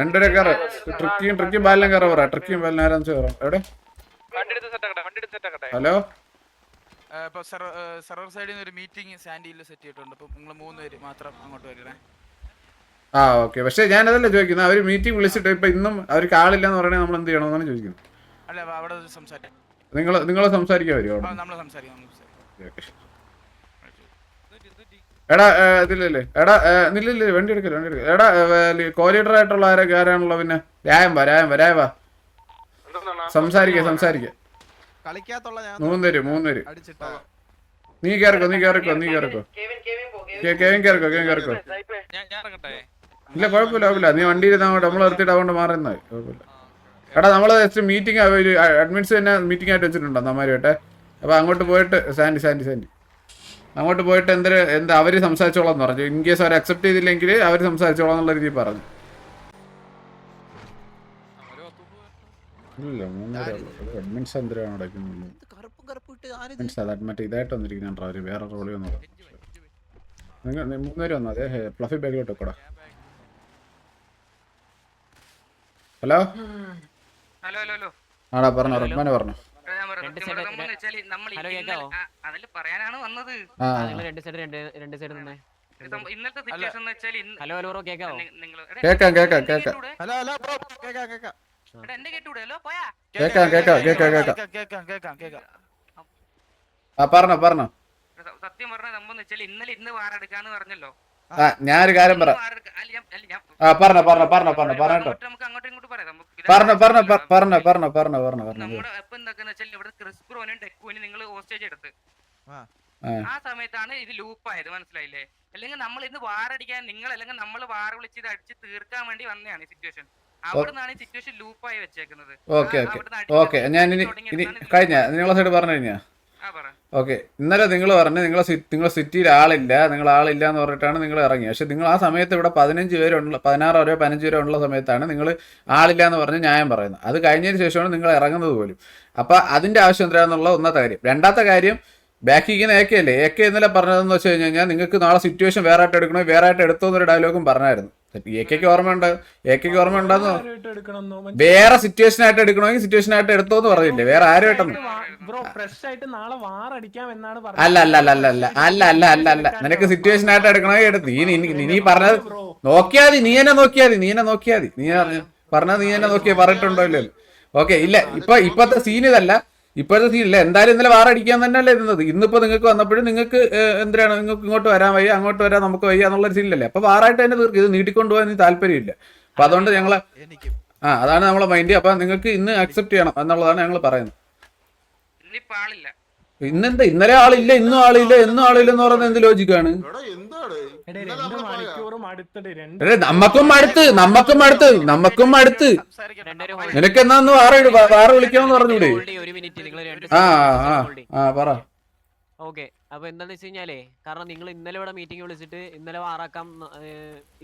രണ്ടുപേരെ കറ ട്രിക്കിയും ട്രിക്കിയും ബാലിനും കറ പറ. ട്രിക്കിയും ബാലിനും ആരാന്ന് പറ. എവിടെ? വണ്ടി എടുത്ത് സെറ്റ് ആക്കട്ടെ വണ്ടി എടുത്ത് സെറ്റ് ആക്കട്ടെ. ഹലോ? ഇപ്പൊ സെർവർ സൈഡിൽ നിന്ന് ഒരു മീറ്റിംഗ് സാൻഡിയിൽ സെറ്റ് ചെയ്തിട്ടുണ്ട്. അപ്പോൾ നിങ്ങൾ മൂന്ന് പേര് മാത്രം അങ്ങോട്ട് വരണേ ആ ഓക്കെ. പക്ഷേ ഞാൻ അതല്ല ചോദിക്കുന്നത്. അവർ മീറ്റിംഗ് വിളിച്ചിട്ട് ഇപ്പൊ ഇന്നും അവർക്ക് ആളില്ല എന്ന് പറയണേ നമ്മൾ എന്ത് ചെയ്യണമെന്നാണ് ചോദിക്കുന്നത്. അല്ല അവിടെ സംസാരിക്കാം. നിങ്ങൾ നിങ്ങൾ സംസാരിക്കാൻ വരുമോ നമ്മൾ സംസാരിക്കാം നമ്മൾ ഓക്കേ. എടാ ഇതില്ലേ ഇതില്ലല്ലേ. എടാ ഏ, നില്ലില്ല വണ്ടി എടുക്കല്ലേ വണ്ടി എടുക്കല എടാ കോലീഡർ ആയിട്ടുള്ള ആരെ ആരാണല്ലോ പിന്നെ? രായം വാ രായം വാ രായം വാ. സംസാരിക്ക സംസാരിക്ക. കളിക്കാത്തുള്ള ഞാൻ മൂന്ന് പേര് മൂന്ന് പേര് അടിച്ചിട്ടാ. നീ കേറക്കോ നീ കേറക്കോ നീ കേറക്കോ. കേവിൻ കേവൻ കേറിക്കോ കേവൻ കേറിക്കോ. ഇല്ല കുഴപ്പമില്ല കുഴപ്പമില്ല. നീ വണ്ടി ഇരുന്നോട്ട് നമ്മൾ നിർത്തിയിട്ട് അതുകൊണ്ട് മാറുന്നത്. കുഴപ്പമില്ല. എടാ നമ്മൾ ജസ്റ്റ് മീറ്റിംഗ് അഡ്മിൻസ് തന്നെ മീറ്റിംഗ് ആയിട്ട് വെച്ചിട്ടുണ്ടോ നമ്മാരുമായിട്ട് അപ്പൊ അങ്ങോട്ട് പോയിട്ട് സാൻഡി സാൻഡി സാൻഡി. അങ്ങോട്ട് പോയിട്ട് എന്തൊരു എന്താ അവർ സംസാരിച്ചോളാം എന്ന് പറഞ്ഞു. ഇൻ കേസ് അവർ അക്സെപ്റ്റ് ചെയ്തില്ലെങ്കിൽ അവർ സംസാരിച്ചോളാം എന്നുള്ള രീതിയിൽ പറഞ്ഞു. ഇല്ല മറ്റേ ഇതായിട്ട് വന്നിരിക്കുന്നുണ്ടോ വേറെ റോളി വന്നത്. നിങ്ങൾ മൂന്നുപേര് വന്നു? അതെ പ്ലഫി ബാഗിലോട്ട് വെക്കടാ. Hello hello hello hello. ആടാ പറഞ്ഞോ റഹ്മാനെ പറഞ്ഞോ. ഹലോ, കേക്കാവോ? അതിൽ പറയാനാണ് വന്നത്. ആ. രണ്ട് സൈഡ് രണ്ട് രണ്ട് സൈഡ് നിന്നേ. ഇന്നത്തെ സിറ്റുവേഷൻ എന്ന് വെച്ചാൽ ഹലോ ഹലോ ബ്രോ കേക്കാവോ? കേക്കാം, കേക്കാം, കേക്കാം. ഹലോ ഹലോ ബ്രോ കേക്കാം കേക്കാം. എന്റെ കേട്ടൂടെ ഹലോ പോയാ? കേക്കാം കേക്കാം കേക്കാം കേക്കാം കേക്കാം കേക്കാം കേക്കാം. ആ പറഞ്ഞോ പറഞ്ഞോ. സത്യം പറഞ്ഞ സംഭവം വെച്ചാൽ ഇന്നലെ ഇന്ന് വാറെടുക്കാന്ന് പറഞ്ഞല്ലോ. ഞാനൊരു കാര്യം പറ. പറഞ്ഞ പറഞ്ഞ അല്ല, ഞാൻ- അല്ല, ഞാൻ- ആ പറഞ്ഞോ പറഞ്ഞ പറഞ്ഞ പറഞ്ഞ പറഞ്ഞോ പറഞ്ഞ നമുക്ക് പറഞ്ഞ പറഞ്ഞോ പറഞ്ഞോ പറഞ്ഞോ പറഞ്ഞോ പറഞ്ഞോ പറഞ്ഞോ പറഞ്ഞോ. നമ്മുടെ ഇപ്പൊ എന്താക്കാന്ന് വെച്ചാൽ ഇവിടെ ക്രിസ്പ്രോനും ടെക്കുവിനും നിങ്ങൾ ഹോസ്റ്റേജ് എടുത്ത്. ആ. സമയത്താണ് ഇത് ലൂപ്പ് ആയത് മനസ്സിലായില്ലേ? അല്ലെങ്കിൽ നമ്മൾ ഇന്ന് വാറടിക്കാൻ നിങ്ങൾ അല്ലെങ്കിൽ നമ്മൾ വാർ വിളിച്ച് ഇത് അടിച്ച് തീർക്കാൻ വേണ്ടി വന്നതാണ് സിറ്റുവേഷൻ അവിടുന്നാണ് ഈ സിറ്റുവേഷൻ ലൂപ്പായി വെച്ചേക്കുന്നത്. Okay okay. ഓക്കെ ഞാൻ ഇനി ഇനി കഴിഞ്ഞ നിങ്ങളെ സൈഡ് പറഞ്ഞു കഴിഞ്ഞാ? ഓക്കെ. ഇന്നലെ നിങ്ങൾ പറഞ്ഞു നിങ്ങൾ നിങ്ങൾ സിറ്റിയിൽ ആളില്ല നിങ്ങൾ ആളില്ല എന്ന് പറഞ്ഞിട്ടാണ് നിങ്ങൾ ഇറങ്ങി പക്ഷെ നിങ്ങൾ ആ സമയത്ത് ഇവിടെ പതിനഞ്ച് പേരുള്ള പതിനാറ് വരെ പതിനഞ്ച് പേരെ ഉള്ള സമയത്താണ് നിങ്ങൾ ആളില്ല എന്ന് പറഞ്ഞ് ന്യായം പറയുന്നത്. അത് കഴിഞ്ഞതിന് ശേഷമാണ് നിങ്ങൾ ഇറങ്ങുന്നത് പോലും. അപ്പൊ അതിന്റെ ആവശ്യം എന്താണെന്നുള്ള ഒന്നാമത്തെ കാര്യം. രണ്ടാമത്തെ കാര്യം ബാക്കി ഇങ്ങനെ എ കെ അല്ലേ? എ കെ ഇന്നലെ പറഞ്ഞതെന്ന് വെച്ച് കഴിഞ്ഞ് കഴിഞ്ഞാൽ നിങ്ങൾക്ക് നാളെ സിറ്റുവേഷൻ വേറെ ആയിട്ട് എടുക്കണോ? വേറെ ആയിട്ട് എടുത്തോ എന്നൊരു ഡയലോഗും പറഞ്ഞായിരുന്നു. എ കെക്ക് ഓർമ്മയുണ്ട്? എ കെക്ക് ഓർമ്മയുണ്ടെന്ന്? വേറെ സിറ്റുവേഷൻ ആയിട്ട് എടുക്കണമെങ്കിൽ സിറ്റുവേഷൻ ആയിട്ട് എടുത്തോ എന്ന് പറഞ്ഞില്ലേ വേറെ ആരുമായിട്ടൊന്നും അല്ല അല്ല അല്ല അല്ല അല്ല അല്ല അല്ല അല്ല അല്ല. നിനക്ക് സിറ്റുവേഷൻ ആയിട്ട് എടുക്കണമെങ്കിൽ എടുത്ത്. നീ നീ- പറഞ്ഞത് നോക്കിയാൽ മതി നീ എന്നെ നോക്കിയാൽ മതി നീ എന്നെ നോക്കിയാൽ മതി. നീ പറഞ്ഞ- പറഞ്ഞത് നീ എന്നെ നോക്കിയാ പറഞ്ഞിട്ടുണ്ടോ ഇല്ലല്ലോ. ഓക്കെ ഇല്ല ഇപ്പൊ ഇപ്പത്തെ സീൻ ഇതല്ല. ഇപ്പോഴത്തെ സീൻ ഇല്ല എന്തായാലും ഇന്നലെ വാറടിക്കാൻ തന്നെയല്ലേ ഇരുന്നത്. ഇന്നിപ്പോ നിങ്ങൾക്ക് വന്നപ്പോഴും നിങ്ങൾക്ക് എന്തിനാണ് നിങ്ങൾക്ക് ഇങ്ങോട്ട് വരാൻ വയ്യ അങ്ങോട്ട് വരാൻ നമുക്ക് വയ്യ എന്നുള്ളൊരു സീനിലല്ലേ അപ്പൊ വാറായിട്ട് തന്നെ തീർക്കും. ഇത് നീട്ടിക്കൊണ്ടുപോകാൻ ഇനി താല്പര്യമില്ല. അപ്പൊ അതുകൊണ്ട് എനിക്ക് ആ അതാണ് നമ്മളെ മൈൻഡ് അപ്പൊ നിങ്ങൾക്ക് ഇന്ന് അക്സെപ്റ്റ് ചെയ്യണം എന്നുള്ളതാണ് ഞങ്ങൾ പറയുന്നത്. ഇന്നെന്താ? ഇന്നലെ ആളില്ല ഇന്നും ആളില്ല എന്നും ആളില്ല എന്ന് പറയുന്നത് എന്ത് ലോജിക്കാണ്? നമ്മക്കും അടുത്ത് നമ്മക്കും അടുത്ത് നമ്മക്കും അടുത്ത്. നിനക്ക് എന്നാന്ന് വേറെ വേറെ വിളിക്കാന്ന് വിളിക്കാമെന്ന് പറഞ്ഞൂടെ. മിനിറ്റ്. നിങ്ങൾ രണ്ട് ആ ആ ആ പറ. ഓക്കെ. അപ്പൊ എന്താന്ന് വെച്ച് കഴിഞ്ഞാലേ കാരണം നിങ്ങൾ ഇന്നലെ ഇവിടെ മീറ്റിംഗ് വിളിച്ചിട്ട് ഇന്നലെ വാറാക്കാം ന്ന്,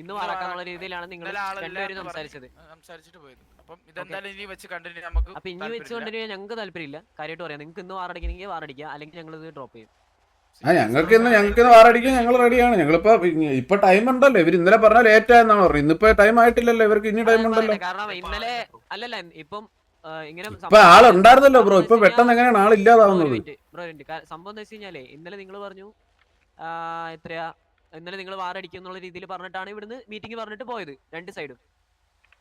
ഇന്ന് വാറാക്കാം എന്നുള്ള രീതിയിലാണ് നിങ്ങൾ രണ്ടുപേരും സംസാരിച്ചത്. സംസാരിച്ചിട്ട് പോയത്. അപ്പം ഇതെന്തായാലും ഇനി വെച്ച് കണ്ടിന്യൂ നമുക്ക് അപ്പൊ ഇനി വെച്ച് താല്പര്യമില്ല. കണ്ടിന്യൂ ഞങ്ങൾക്ക് താല്പര്യമില്ല. കാര്യമായിട്ട് പറയാം. നിങ്ങൾക്ക് ഇന്ന് വാറടിക്കണമെങ്കിൽ വാറടിക്കുക അല്ലെങ്കിൽ ഞങ്ങൾ ഇത് ഡ്രോപ്പ് ചെയ്യും. ആ ഞങ്ങൾക്ക് ഇന്ന് ഞങ്ങൾക്ക് ഇന്ന് വാറടിക്കാൻ ഞങ്ങൾ റെഡിയാണ് ഞങ്ങളിപ്പോ ഇപ്പൊ ടൈം ഉണ്ടല്ലോ. ഇവർ ഇന്നലെ പറഞ്ഞാൽ ലേറ്റ് ആയെന്നാണ് പറഞ്ഞത്. ഇന്നിപ്പോ ടൈം ആയിട്ടില്ലല്ലോ. ഇവർക്ക് ഇനി ടൈം ഉണ്ടല്ലോ. കാരണം ഇന്നലെ അല്ലല്ല ഇപ്പം ഇങ്ങനെ ഇപ്പൊ ആളുണ്ടായിരുന്നല്ലോ ബ്രോ. ഇപ്പൊ പെട്ടെന്ന് എങ്ങനെയാണ് ആളില്ലാതാവുന്നത് ബ്രോ സംഭവം എന്താ വെച്ച് കഴിഞ്ഞാലേ ഇന്നലെ നിങ്ങൾ പറഞ്ഞു എത്രയാ ഇന്നലെ നിങ്ങൾ വാറടിക്കും എന്നുള്ള രീതിയിൽ പറഞ്ഞിട്ടാണ് ഇവിടുന്ന് മീറ്റിംഗ് പറഞ്ഞിട്ട് പോയത്. രണ്ട് സൈഡും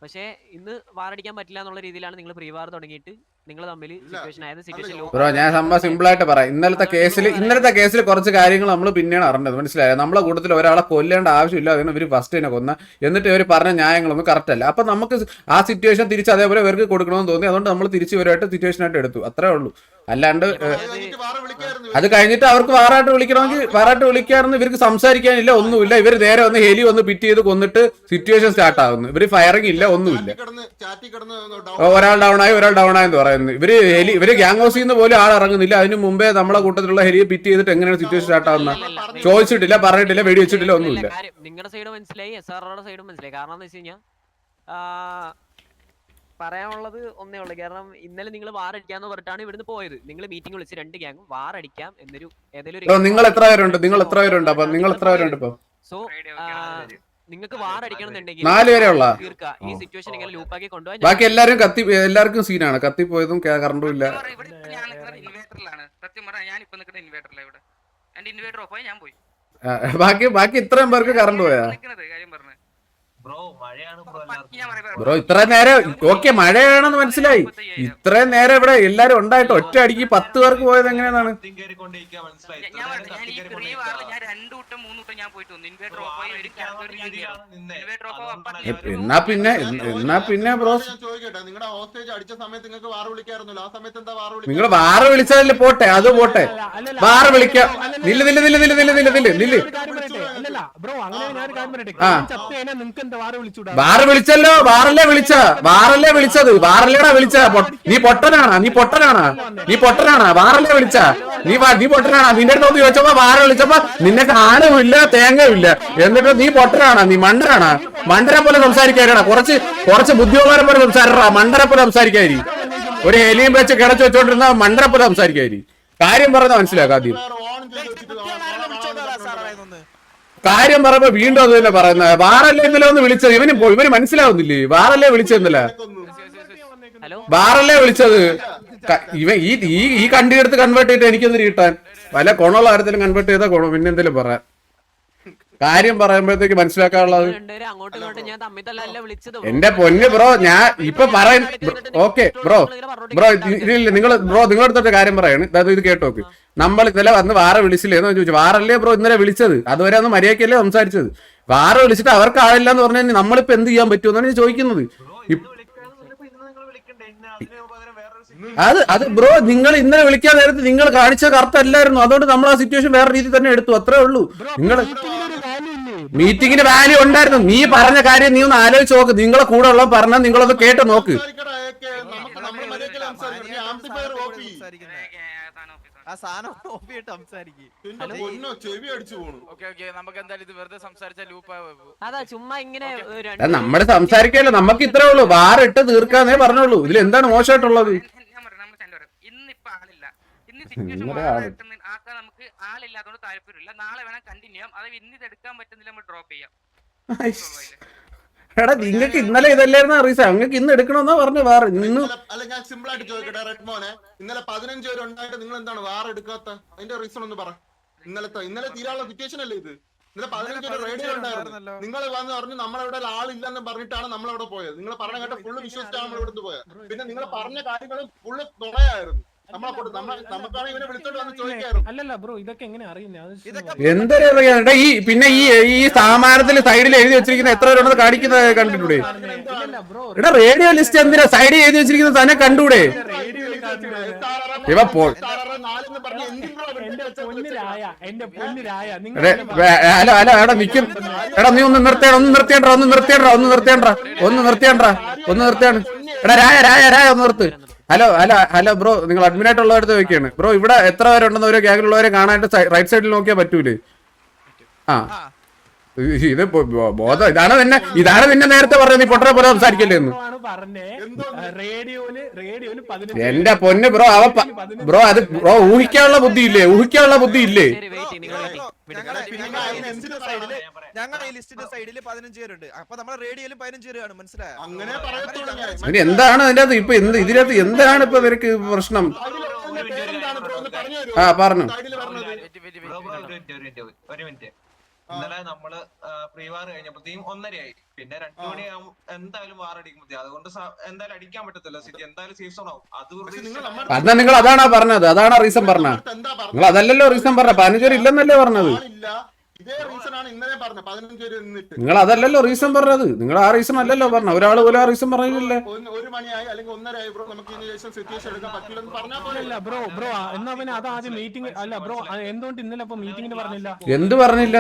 പക്ഷേ ഇന്ന് വാറടിക്കാൻ പറ്റില്ല എന്നുള്ള രീതിയിലാണ് നിങ്ങൾ പ്രീവാർ തുടങ്ങിയിട്ട് നിങ്ങൾ തമ്മിൽ സിറ്റുവേഷൻ ആയത് സിറ്റുവേഷൻ ബ്രോ ഞാൻ സംഭവം സിമ്പിൾ ആയിട്ട് പറയാം. ഇന്നലത്തെ കേസിൽ ഇന്നലത്തെ കേസിൽ കുറച്ച് കാര്യങ്ങൾ നമ്മൾ പിന്നെയാണ് അറിഞ്ഞത് മനസ്സിലായത് നമ്മളെ കൂട്ടത്തിൽ ഒരാളെ കൊല്ലേണ്ട ആവശ്യമില്ല. അതിന് ഇവർ ഫസ്റ്റ് തന്നെ കൊന്ന എന്നിട്ട് ഇവർ പറഞ്ഞ ന്യായങ്ങളൊന്നും കറക്റ്റ് അല്ല. അപ്പൊ നമുക്ക് ആ സിറ്റുവേഷൻ തിരിച്ച് അതേപോലെ ഇവർക്ക് കൊടുക്കണമെന്ന് തോന്നി. അതുകൊണ്ട് നമ്മൾ തിരിച്ച് ഇവരായിട്ട് സിറ്റുവേഷൻ ആയിട്ട് എടുത്തു. അത്രേ ഉള്ളൂ. അല്ലാണ്ട് അത് കഴിഞ്ഞിട്ട് അവർക്ക് വാറായിട്ട് വിളിക്കണമെങ്കിൽ വാറായിട്ട് വിളിക്കാറുണ്ട് ഇവർക്ക് സംസാരിക്കാനില്ല ഒന്നുമില്ല. ഇവർ നേരെ വന്ന് ഹെലി വന്ന് പിറ്റ് ചെയ്ത് കൊന്നിട്ട് സിറ്റുവേഷൻ സ്റ്റാർട്ട് ആകുന്നു ഇവർ ഫയറിംഗ് ഇല്ല ഒന്നുമില്ല. ഒരാൾ ഡൗൺ ആയി ഒരാൾ ഡൗൺ ആയെന്ന് പറയുന്നു ഇവർ ഹെലി ഇവർ ഗ്യാങ് ഹൗസിൽ നിന്ന് പോലും ആൾ ഇറങ്ങുന്നില്ല. അതിന് മുമ്പേ നമ്മളെ കൂട്ടത്തിലുള്ള ഹെലിയെ പിറ്റ് ചെയ്തിട്ട് എങ്ങനെയാണ് സിറ്റുവേഷൻ സ്റ്റാർട്ട് ആവുന്ന? ചോദിച്ചിട്ടില്ല പറഞ്ഞിട്ടില്ല വെടി വെച്ചിട്ടില്ല ഒന്നുമില്ല. നിങ്ങളുടെ സൈഡ് മനസ്സിലായി എസ് സൈഡും മനസ്സിലായി. കാരണം എന്ന് വെച്ച് കഴിഞ്ഞാൽ പറയാനുള്ളത് ഒന്നേ ഉള്ളൂ. കാരണം ഇന്നലെ നിങ്ങൾ വാറടിക്കാന്ന് പറഞ്ഞിട്ടാണ് ഇവിടുന്ന് പോയത്. നിങ്ങൾ മീറ്റിംഗ് വിളിച്ച് രണ്ട് ഗ്യാങ്ങും വാറടിക്കാം എന്നൊരു ഏതെങ്കിലും നിങ്ങൾ എത്ര പേരുണ്ട്? നിങ്ങൾ എത്ര പേരുണ്ട്? അപ്പൊ നിങ്ങൾ എത്ര പേരുണ്ട് ഇപ്പൊ? സോ. നിങ്ങൾക്ക് വാർ അടിക്കണമെന്നുണ്ടെങ്കിൽ നാല് വരെ ഉള്ളാ? ഈ സിറ്റുവേഷൻ ഇങ്ങനെ ലൂപ്പാക്കി കൊണ്ടുപോകാൻ ബാക്കി എല്ലാരും കത്തി എല്ലാവർക്കും സീനാണ് കത്തി പോയതും കറണ്ടും ഇല്ല. സത്യം പറഞ്ഞാ ഇവിടെ ഇപ്പൊ ഞാൻ നിൽക്കുന്നത് ഇൻവേർട്ടറിലാണ് സത്യം പറഞ്ഞാൽ ഞാൻ ഇപ്പൊ നിൽക്കുന്നത് ഇൻവേർട്ടറിലാണ് ഇവിടെ. എന്റെ ഇൻവേർട്ടർ ഓഫ് ആയി ഞാൻ പോയി. ബാക്കി ബാക്കി ഇത്രയും പേർക്ക് കറണ്ട് പോയാ? നിൽക്കുന്നത് കാര്യം പറഞ്ഞു. ബ്രോ ഇത്ര നേരം ഓക്കെ മഴയാണെന്ന് മനസ്സിലായി. ഇത്രയും നേരം ഇവിടെ എല്ലാരും ഉണ്ടായിട്ട് ഒറ്റ അടിക്ക് പത്ത് പേർക്ക് പോയത് എങ്ങനെയാണ് എന്നാ പിന്നെ എന്നാ പിന്നെ ബ്രോ? നിങ്ങൾ വാറ് വിളിച്ചാലല്ലേ പോട്ടെ? അത് പോട്ടെ. വാറ് വിളിക്കാം. നില്ല് നില്ല് നില്ല് നില്ല് നില്ല് നില്ല് നില്ല് വാറ് വിളിച്ചൂടാ? വാറ് വിളിച്ചല്ലോ വാറല്ലേ വിളിച്ച വാറല്ലേ വിളിച്ചത്. വാറല്ലേടാ വിളിച്ച. നീ പൊട്ടനാണ നീ പൊട്ടനാണ നീ പൊട്ടനാണ വാറല്ലേ വിളിച്ച. നീ വാ- നീ പൊട്ടനാണ. നിന്റെ അടുത്ത് ഒന്ന് ചോദിച്ചപ്പോ വാറ വിളിച്ചപ്പോ നിന്നെ കാണുമില്ല തേങ്ങയില്ല എന്നിട്ട് നീ പൊട്ടനാണ നീ മണ്ടനാണ. മണ്ടനെ പോലെ സംസാരിക്കാനാ. കുറച്ച് കുറച്ച് ബുദ്ധിയോളം പോലെ സംസാരിക്കാ മണ്ടനെ പോലെ സംസാരിക്കാരി ഒരു എലിയും വെച്ച് കിടച്ചു വെച്ചോണ്ടിരുന്ന മണ്ടനെ പോലെ സംസാരിക്കാരി കാര്യം പറയുന്ന മനസ്സിലാക്കാം കാര്യം പറയുമ്പോ വീണ്ടും അത് തന്നെ പറയുന്നത് വാറല്ലേ ഇന്നലെ ഒന്ന് വിളിച്ചത്? ഇവന് ഇവന് മനസ്സിലാവുന്നില്ലേ? വാറല്ലേ വിളിച്ചത് ഇന്നലെ? ഹലോ വിളിച്ചത്? ഇവ ഈ ഈ കണ്ടിയെടുത്ത് കൺവേർട്ട് ചെയ്തിട്ട് എനിക്കൊന്ന് കിട്ടാൻ വല്ല കൊണുള്ള കാര്യത്തിലും കൺവേർട്ട് ചെയ്താൽ കൊണോ. പിന്നെ പറയാം കാര്യം പറയുമ്പോഴത്തേക്ക് മനസ്സിലാക്കാനുള്ളത്. എന്റെ പൊന്ന് ബ്രോ ഞാൻ ഇപ്പൊ പറയുന്ന ഓക്കെ ബ്രോ ബ്രോ ഇതില്ല നിങ്ങൾ ബ്രോ നിങ്ങളടുത്തൊരു കാര്യം പറയാണ്. അതായത് ഇത് കേട്ടോക്ക്. നമ്മൾ ഇന്നലെ വന്ന് വാറ വിളിച്ചില്ലേ? എന്ന് ചോദിച്ചു. വാറല്ലേ ബ്രോ ഇന്നലെ വിളിച്ചത്? അതുവരെ ഒന്ന് മര്യാദക്കല്ലേ സംസാരിച്ചത്? വാറ വിളിച്ചിട്ട് അവർക്ക് ആളില്ല എന്ന് പറഞ്ഞാൽ നമ്മളിപ്പോ എന്ത് ചെയ്യാൻ പറ്റുമെന്നാണ് ഞാൻ ചോദിക്കുന്നത്. അത് അത് ബ്രോ നിങ്ങൾ ഇന്നലെ വിളിക്കാൻ നേരത്ത് നിങ്ങൾ കാണിച്ച കറുത്തല്ലായിരുന്നു. അല്ലായിരുന്നു അതുകൊണ്ട് നമ്മൾ ആ സിറ്റുവേഷൻ വേറെ രീതിയിൽ തന്നെ എടുത്തു. അത്രേ ഉള്ളൂ. നിങ്ങൾ മീറ്റിംഗിന് വാല്യൂ ഉണ്ടായിരുന്നു. നീ പറഞ്ഞ കാര്യം നീ ഒന്ന് ആലോചിച്ച് നോക്ക്. നിങ്ങളെ കൂടെ ഉള്ള പറഞ്ഞ നിങ്ങളൊന്ന് കേട്ട് നോക്ക്. നമ്മൾ സംസാരിക്കല്ലോ? നമുക്ക് ഇത്രേ ഉള്ളൂ. വാറിട്ട് തീർക്കാന്നേ പറഞ്ഞോളൂ ഇതിൽ എന്താണ് മോശമായിട്ടുള്ളത്? ഇന്ന് സിറ്റുവേഷൻ. ആക്കാൻ നമുക്ക് ആളില്ലാത്തതുകൊണ്ട് താല്പര്യമില്ല. നാളെ വേണം കണ്ടിന്യൂ ചെയ്യാം. അത് ഇന്ന് ഇതെടുക്കാൻ പറ്റുന്നില്ല നമ്മൾ ഡ്രോപ്പ് ചെയ്യാം. എടാ നിങ്ങൾക്ക് ഇന്നലെ ഇതല്ലായിരുന്നു അറിയിച്ച അങ്ങക്ക് ഇന്ന് എടുക്കണമെന്നാ പറഞ്ഞു വേറെ. ഇന്ന് അല്ല ഞാൻ സിമ്പിൾ ആയിട്ട് ചോദിക്കട്ടെ റെഡ് മോനെ ഇന്നലെ പതിനഞ്ച് പേര് ഉണ്ടായിട്ട് നിങ്ങൾ എന്താണ് വാർ എടുക്കാത്ത? അതിന്റെ റീസൺ ഒന്ന് പറ. ഇന്നലത്തെ ഇന്നലെ തീരാനുള്ള സിറ്റുവേഷൻ അല്ലേ ഇത്? ഇന്നലെ പതിനഞ്ച് പേര് റേഡിയോ ഉണ്ടായിരുന്നു. നിങ്ങൾ വന്ന് പറഞ്ഞു നമ്മളവിടെ ആളില്ലെന്ന് പറഞ്ഞിട്ടാണ് നമ്മളവിടെ പോയത്. നിങ്ങൾ പറഞ്ഞ കേട്ട ഫുള്ള് വിശ്വസിച്ചാണ് നമ്മൾ ഇവിടുന്ന് പോയത്. പിന്നെ നിങ്ങൾ പറഞ്ഞ കാര്യങ്ങളും ഫുള്ള് തുണയായിരുന്നു അല്ലല്ല ബ്രോ ഇതൊക്കെ എങ്ങനെ അറിയുന്നേ? അത് ഇതൊക്കെ എന്തൊരു ഈ പിന്നെ ഈ ഈ സാമാനത്തിൽ സൈഡിൽ എഴുതി വെച്ചിരിക്കുന്ന എത്ര പേരുണ്ടെന്ന് കാണിക്കുന്നത് കണ്ടിട്ടൂടെ എടാ റേഡിയോ ലിസ്റ്റ് എന്തിനാ സൈഡിൽ എഴുതി വെച്ചിരിക്കുന്നത് തന്നെ കണ്ടൂടെ? ഇവ പോ- നാലെന്ന് പറഞ്ഞ് എന്തിനാ എന്റെ പൊന്നിരായ എന്റെ പൊന്നിരായ നിങ്ങൾ ഹലോ ഹലോ എടാ നിക്കും. എടാ നീ ഒന്ന് നിർത്തേണ്ട ഒന്ന് നിർത്തേണ്ട ഒന്ന് നിർത്തേണ്ട ഒന്ന് നിർത്തേണ്ട ഒന്ന് നിർത്തേണ്ട ഒന്ന് നിർത്തേണ്ട എടാ രായ രായ രായ ഒന്ന് നിർത്ത്. ഹലോ അല്ല ഹലോ ബ്രോ നിങ്ങൾ അഡ്മിനായിട്ട് ഉള്ളവരുടെ ചോദിക്കുകയാണ്. ബ്രോ ഇവിടെ എത്ര പേരുണ്ടെന്ന് ഓരോ ഗ്യാങ്ങിലുള്ളവരെ കാണാനായിട്ട് റൈറ്റ് സൈഡിൽ നോക്കിയാൽ പറ്റൂലേ? ആ. ഇത് ബോധം. ഇതാണ് തന്നെ ഇതാണ് പിന്നെ നേരത്തെ പറഞ്ഞത്. നീ പൊട്ടനെ പോലെ സംസാരിക്കല്ലേ എന്ന്. എന്റെ പൊന്ന് ബ്രോ അവ ബ്രോ അത് ബ്രോ ഊഹിക്കാനുള്ള ബുദ്ധി ഇല്ലേ ഊഹിക്കാനുള്ള ബുദ്ധി ഇല്ലേ സൈഡിൽ റേഡിയോയിലും മനസ്സിലായോ? എന്താണ് അതിന്റെ അകത്ത് ഇപ്പൊ എന്ത് ഇതിനകത്ത് എന്താണ് ഇപ്പൊ ഇവർക്ക് പ്രശ്നം? ആ പറഞ്ഞു. ഒരു മിനിറ്റ്. ഇന്നലെ നമ്മൾ പ്രീ വാർ കഴിഞ്ഞപ്പോഴത്തേക്കും ഒന്നരയായി. പിന്നെ രണ്ടു മണിയാകും എന്തായാലും വാർ അടിക്കുമ്പോഴത്തേ അതുകൊണ്ട് എന്തായാലും അടിക്കാൻ പറ്റത്തില്ല സിറ്റി എന്തായാലും സേഫ് സോൺ ആവും. അത് നിങ്ങൾ അതാണ് അതാ നിങ്ങൾ അതാണാ പറഞ്ഞത്? അതാണ് റീസൺ പറഞ്ഞ പറഞ്ഞത്? നിങ്ങൾ അതല്ലല്ലോ റീസൺ പറഞ്ഞത്. പതിനഞ്ച് പേര് ഇല്ലെന്നല്ലേ പറഞ്ഞത്? നിങ്ങൾ അതല്ലല്ലോ റീസൺ പറഞ്ഞത്. നിങ്ങൾ ആ റീസൺ അല്ലല്ലോ പറഞ്ഞ ഒരാൾ പോലും ആ റീസൺ പറഞ്ഞില്ലേ ഒരു മണിയായി അല്ലെങ്കിൽ ഒന്നരയായി ബ്രോ നമുക്ക് ഇതിന് ശേഷം സിറ്റുവേഷൻ എടുക്കാൻ പറ്റില്ലെന്ന് പറഞ്ഞാൽ ബ്രോ ബ്രോ എന്നാ പിന്നെ അത് ആദ്യം മീറ്റിംഗ് അല്ല ബ്രോ എന്തുകൊണ്ട് ഇന്നലെ അപ്പൊ മീറ്റിംഗിന് പറഞ്ഞില്ല? എന്ത് പറഞ്ഞില്ല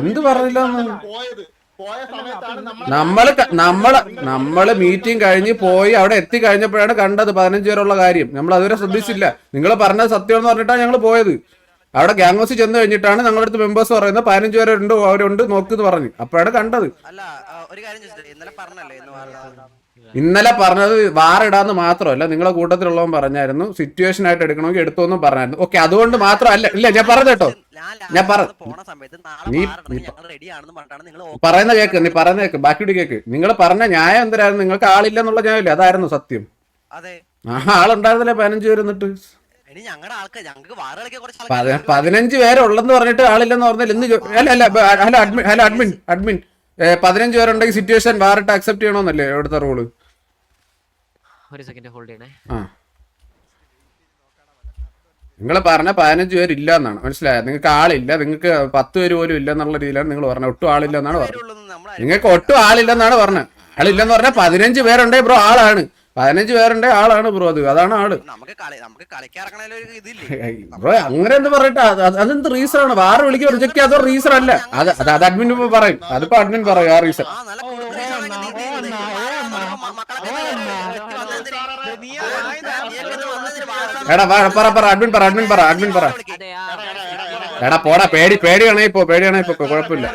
എന്ത് പറഞ്ഞില്ല എന്ന് പോയത്. പോയ സമയത്താണ് നമ്മൾ നമ്മൾ നമ്മൾ നമ്മൾ മീറ്റിംഗ് കഴിഞ്ഞ് പോയി അവിടെ എത്തി കഴിഞ്ഞപ്പോഴാണ് കണ്ടത് പതിനഞ്ച് പേരുള്ള കാര്യം. നമ്മൾ അതുവരെ ശ്രദ്ധിച്ചില്ല. നിങ്ങൾ പറഞ്ഞത് സത്യം എന്ന് പറഞ്ഞിട്ടാണ് ഞങ്ങൾ പോയത്. അവിടെ ഗ്യാങ് ഹൗസിൽ ചെന്ന് കഴിഞ്ഞിട്ടാണ് ഞങ്ങളുടെ അടുത്ത് മെമ്പേഴ്സ് പറയുന്നത് പതിനഞ്ച് ഉണ്ട് അവരുണ്ട് നോക്കുന്നു പറഞ്ഞു. അപ്പോഴാണ് കണ്ടത്. ഇന്നലെ പറഞ്ഞത് വാറിടാന്ന് മാത്രമല്ല നിങ്ങളെ കൂട്ടത്തിലുള്ളവൻ പറഞ്ഞായിരുന്നു സിറ്റുവേഷൻ ആയിട്ട് എടുക്കണമെങ്കിൽ എടുത്തോന്നും പറഞ്ഞായിരുന്നു. ഓക്കെ അതുകൊണ്ട് മാത്രം അല്ല ഇല്ല ഞാൻ പറഞ്ഞു കേട്ടോ. ഞാൻ പറഞ്ഞു നീ- പറയുന്ന കേക്ക് നീ പറയുന്ന കേക്ക് ബാക്കിയുടെ കേക്ക്. നിങ്ങൾ പറഞ്ഞ ന്യായം എന്തരായിരുന്നു നിങ്ങൾക്ക് ആളില്ലെന്നുള്ള ന്യായമില്ല അതായിരുന്നു സത്യം. ആളുണ്ടായിരുന്നില്ലേ പതിനഞ്ച് പേര് എന്നിട്ട്? ഇനി ഞങ്ങളുടെ ആൾക്കാർ ഞങ്ങൾക്ക് വാറ കളിക്കാൻ കുറച്ച് പതി- ആൾക്കാര് പതിനഞ്ച് പേരുള്ളെന്ന് പറഞ്ഞിട്ട് ആളില്ലെന്ന് പറഞ്ഞാൽ ഇന്ന് അല്ല അല്ല ബ- hello admin hello admin admin. ഏ, പതിനഞ്ച് പേരുണ്ടെങ്കിൽ സിറ്റുവേഷൻ വാറിട്ട് അക്സെപ്റ്റ് ചെയ്യണമെന്നല്ലേ ഇവിടുത്തെ റൂൾ ഒരു സെക്കൻഡ് ഹോൾഡ് ചെയ്യണേ. ആ. നിങ്ങൾ പറഞ്ഞ പതിനഞ്ച് പേരില്ല എന്നാണ് മനസ്സിലായത് നിങ്ങൾക്ക് ആളില്ല. നിങ്ങൾക്ക് പത്ത് പേര് പോലും ഇല്ല എന്നുള്ള രീതിയിലാണ് നിങ്ങൾ പറഞ്ഞത്. ഒട്ടും ആളില്ലെന്നാണ് പറഞ്ഞത്. നിങ്ങൾക്ക് ഒട്ടും ആളില്ലെന്നാണ് പറഞ്ഞത്. ആളില്ലെന്ന് പറഞ്ഞാൽ പതിനഞ്ച് പേരുണ്ടെങ്കിൽ ബ്രോ ആളാണ്. പതിനഞ്ച് പേരുണ്ട് ആളാണ് ബ്രോ അത് അതാണ് ആൾ നമുക്ക് കളി നമുക്ക് കളിക്കാറങ്ങണ ഒരു ഇതില്ലേ ബ്രോ അങ്ങനെ എന്ത് പറയട്ടെ അത് അത് അതെന്ത് റീസൺ ആണ് വാറ് വിളിക്കുക റിജക്ട് ചെയ്യാത്ത റീസൺ അല്ല അത് അത് അത് അഡ്മിൻ പറയും അതിപ്പോ അഡ്മിൻ പറയും ആ റീസൺ എടാ പറ പറ അഡ്മിൻ പറ അഡ്മിൻ പറ അഡ്മിൻ പറ എടാ പോടാ പേടി പേടിയാണേ ഇപ്പോ പേടിയാണേ ഇപ്പൊ കുഴപ്പമില്ല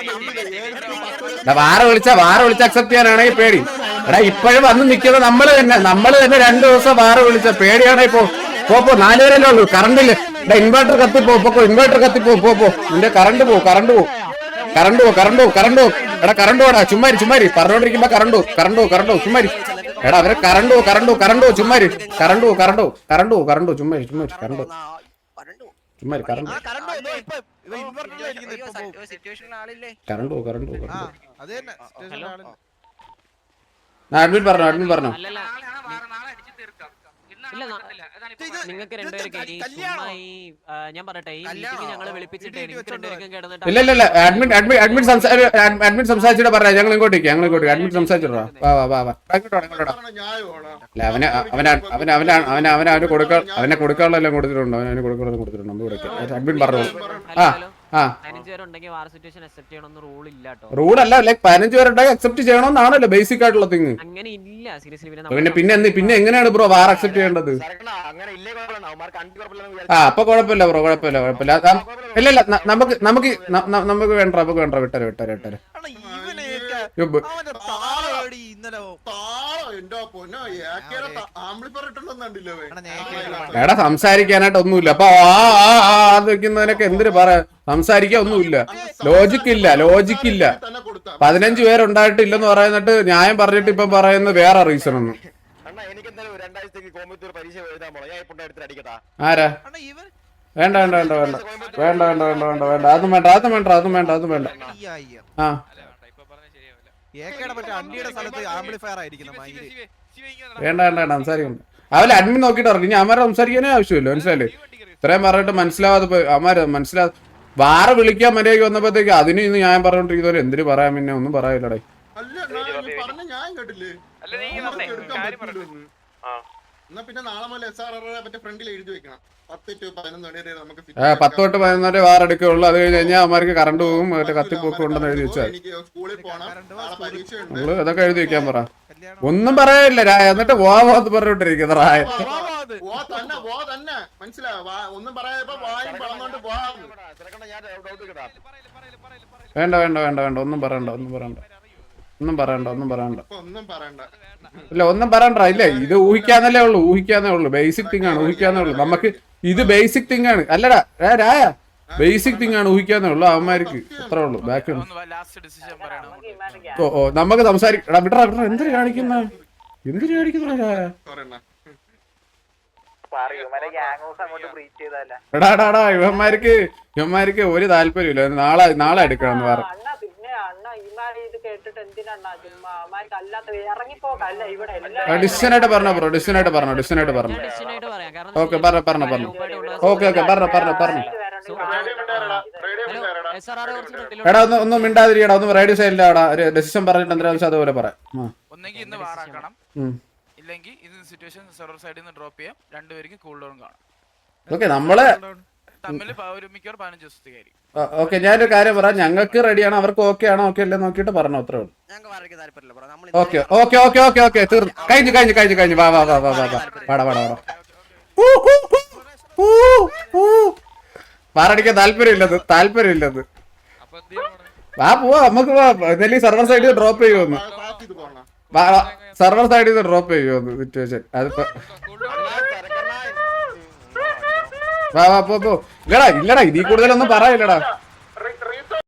വാറ വിളിച്ച വാറ വിളിച്ച അക്സെപ്റ്റ് ചെയ്യാനാണെങ്കിൽ പേടി എടാ ഇപ്പോഴും വന്ന് നിൽക്കുന്നത് നമ്മൾ തന്നെ നമ്മൾ തന്നെ രണ്ടു ദിവസം വാറ വിളിച്ച പേടിയാണ് ഇപ്പോ പോപ്പോ പോ നാലുപേരല്ലേ ഉള്ളൂ കറണ്ടില്ല എടാ ഇൻവേർട്ടർ കത്തിപ്പോ പോ ഇൻവേർട്ടർ കത്തിപ്പോ പോപ്പോ പോ നിന്റെ കറണ്ട് പോ കറണ്ട് പോ കറണ്ട് പോ കറണ്ട് പോ കറണ്ട് പോ എടാ കറണ്ട് പോടാ ചുമ്മാരി ചുമ്മാരി പറഞ്ഞോണ്ടിരിക്കുമ്പോ കറണ്ട് പോ കറണ്ട് പോ കറണ്ട് പോ ചുമ്മാരി എടാ അവരെ കറണ്ട് പോ കറണ്ട് പോ കറണ്ട് പോ ചുമ്മാരി കറണ്ട് പോ കറണ്ട് പോ കറണ്ട് പോ കറണ്ട് പോ ചുമ്മാരി ചുമ്മാരി കറണ്ട് പോ ചുമ്മാരി കറണ്ട് കറണ്ട് പോകും. കറണ്ട് പോ കറണ്ട് പോ അഡ്മിൻ പറഞ്ഞോ അഡ്മിൻ പറഞ്ഞോ. നിങ്ങൾക്ക് അഡ്മിൻ അഡ്മിൻ അഡ്മിൻ സംസാരിച്ചിട്ട് പറയാം ഞങ്ങൾ ഇങ്ങോട്ടേക്ക് ഞങ്ങൾ ഇങ്ങോട്ട് അഡ്മിൻ സംസാരിച്ചിട്ടോ വാ വാ വാ വാ. അവന് അവന് അവന് അവന് അവന് അവന് അവന് അവനെ കൊടുക്കാനുള്ള കൊടുത്തിട്ടുണ്ടോ. അവനെ കൊടുക്കാനുള്ള കൊടുത്തിട്ടുണ്ടോ. അഡ്മിൻ പറഞ്ഞു ആ. റൂൾ അല്ല? ലൈക്ക് പതിനഞ്ച് പേരുണ്ടെങ്കിൽ അക്സെപ്റ്റ് ചെയ്യണമെന്നാണല്ലോ ബേസിക് ആയിട്ടുള്ള തിങ് അങ്ങനെ ഇല്ല. സീരിയസ്ലി പിന്നെ പിന്നെ പിന്നെ എങ്ങനെയാണ് ബ്രോ വാർ അക്സെപ്റ്റ് ചെയ്യേണ്ടത്? ആ അപ്പൊ കുഴപ്പമില്ല ബ്രോ കുഴപ്പമില്ല കുഴപ്പമില്ല. ഇല്ല ഇല്ല നമുക്ക് നമുക്ക് നമുക്ക് വേണ്ട നമുക്ക് വേണ്ട. വിട്ടര വിട്ടര വിട്ടരെ. താളടി ഇന്നലെ. എടാ സംസാരിക്കാനായിട്ട് ഒന്നുമില്ല. അപ്പൊ ആ ആ ആ വെക്കുന്നതിനൊക്കെ എന്തിനു പറയാ സംസാരിക്കാൻ ഒന്നുമില്ല. ലോജിക്ക് ഇല്ല ലോജിക്ക് ഇല്ല. പതിനഞ്ച് പേരുണ്ടായിട്ടില്ലെന്ന് പറയുന്നിട്ട് ന്യായം പറഞ്ഞിട്ട് ഇപ്പം പറയുന്നത് വേറെ റീസൺ ഒന്നും ആരാ? അണ്ണാ, ഇവൻ വേണ്ട വേണ്ട വേണ്ട വേണ്ട. വേണ്ട വേണ്ട വേണ്ട വേണ്ട വേണ്ട. അതും വേണ്ട അതും വേണ്ട അതും വേണ്ട അതും വേണ്ട. ആ. വേണ്ട വേണ്ട വേണ്ട സംസാരിക്കണ്ട. അവലെ അഡ്മിൻ നോക്കിട്ട് ഇറങ്ങി ഇനി അമ്മ സംസാരിക്കാനേ ആവശ്യമില്ല മനസ്സിലായില്ലേ? ഇത്രയും പറഞ്ഞിട്ട് മനസ്സിലാവാതെ പോയി. അമാര് മനസ്സിലാ വാറ വിളിക്കാൻ മര്യാദയ്ക്ക് വന്നപ്പോഴത്തേക്ക് അതിന് ഇന്ന് ഞാൻ പറഞ്ഞോണ്ടിരിക്കുന്നവര് എന്തിനു പറയാൻ പിന്നെ ഒന്നും പറയാനില്ലടേ അല്ല ഞാൻ ഞാൻ കേട്ടില്ലേ? എന്നാ പിന്നെ നാളെ മുതൽ എസ് ആർ ആർ മറ്റേ ഫ്രണ്ടിൽ എഴുതി വെക്കണം. പത്ത് ടു പതിനൊന്ന് മണി വരെ നമുക്ക് പത്ത് തൊട്ട് പതിനൊന്ന് വരെ വാറെടുക്കുള്ളൂ അത് കഴിഞ്ഞ് കഴിഞ്ഞാൽ അമ്മമാർക്ക് കറണ്ട് പോകും മറ്റേ കത്തിപ്പോക്കും ഉണ്ടെന്ന് എഴുതി വെച്ചാൽ. സ്കൂളിൽ പോകണം അതൊക്കെ എഴുതി വെക്കാൻ പറ. ഒന്നും പറയാനില്ല. രായ എന്നിട്ട് പോവാത്ത് പറഞ്ഞോണ്ടിരിക്കുന്ന റായ. വേണ്ട വേണ്ട വേണ്ട വേണ്ട. ഒന്നും പറയണ്ട ഒന്നും പറയണ്ട. ഒന്നും പറയണ്ട ഒന്നും പറയണ്ട. ഒന്നും പറയണ്ട. ഇല്ല ഒന്നും പറയണ്ട. ഇല്ല ഇത് ഊഹിക്കാന്നല്ലേ ഉള്ളൂ ഊഹിക്കാന്നേ ഉള്ളൂ. ബേസിക് തിങ് ആണ് ഊഹിക്കാന്നേ ഉള്ളൂ. നമുക്ക് ഇത് ബേസിക് തിങ് ആണ്. അല്ലടാ ഏ, രായ ബേസിക് തിങ് ആണ് ഊഹിക്കാന്നേ ഉള്ളൂ. അവന്മാർക്ക് അത്രേ ഉള്ളൂ. ബാക്കി. ഓ ഓ നമുക്ക് സംസാരിക്കടാ വിടറാ വിടറാ എന്തിനു കാണിക്കുന്ന? എന്തിനു കാണിക്കുന്ന രായ? ഇവന്മാർക്ക് ഇവന്മാർക്ക് ഒരു താല്പര്യമില്ല നാളെ നാളെ എടുക്കണം എന്ന് പറ ആയിട്ട് പറഞ്ഞോ ബ്രോ ഡിസിഷൻ ആയിട്ട് പറഞ്ഞോ ഡിസിഷൻ ആയിട്ട് പറഞ്ഞോ ഡിസിഷൻ ആയിട്ട് പറയാം. കാരണം ഓക്കെ പറഞ്ഞോ പറഞ്ഞോ പറഞ്ഞോ. ഓക്കെ ഓക്കെ പറഞ്ഞോ പറഞ്ഞോ പറഞ്ഞോ. എടാ ഒന്ന് ഒന്നും മിണ്ടാതിരിക്കടാ ഒന്ന് റേഡിയോ സൈഡിൽ അവിടെ ഒരു ഡെസിഷൻ പറഞ്ഞിട്ട് എന്താ വെച്ചാൽ അതുപോലെ പറയാം. ആ. ഒന്നെങ്കിൽ ഇന്ന് വാറാക്കണം. ഇല്ലെങ്കിൽ ഇത് സിറ്റുവേഷൻ സെർവർ സൈഡിൽ നിന്ന് ഡ്രോപ്പ് ചെയ്യാം. രണ്ടുപേർക്ക് കൂൾ ഡൗൺ കാണാം. ഓക്കെ നമ്മൾ തമ്മിൽ പ- ഒരു മിക്കവാറും പതിനഞ്ച് ദിവസത്തേക്കായിരിക്കും ഓക്കെ ഞാനൊരു കാര്യം പറയാം. ഞങ്ങൾക്ക് റെഡിയാണ്. അവർക്ക് ഓക്കെ ആണോ ഓക്കെ അല്ലേ നോക്കിയിട്ട് പറഞ്ഞു അത്രേ ഉള്ളൂ. Okay okay okay okay okay തീർന്നു. കഴിഞ്ഞു കഴിഞ്ഞു കഴിഞ്ഞു കഴിഞ്ഞു. വാ വാ വാ വാ വാ വാ. വാടാ വാടാ വാടാ. വാറടിക്കാൻ താല്പര്യമില്ലത് താല്പര്യമില്ലത്. വാ പോവാ നമുക്ക് എന്തെങ്കിലും സർവർ സൈഡിൽ ഡ്രോപ്പ് ചെയ്യുമെന്ന് സർവർ സൈഡിൽ ഡ്രോപ്പ് ചെയ്യുമെന്ന് സിറ്റുവേഷൻ അതിപ്പോ വാ വാ പോ ഇല്ലടാ ഇല്ലടാ ഇതിൽ കൂടുതലൊന്നും പറയില്ലടാ.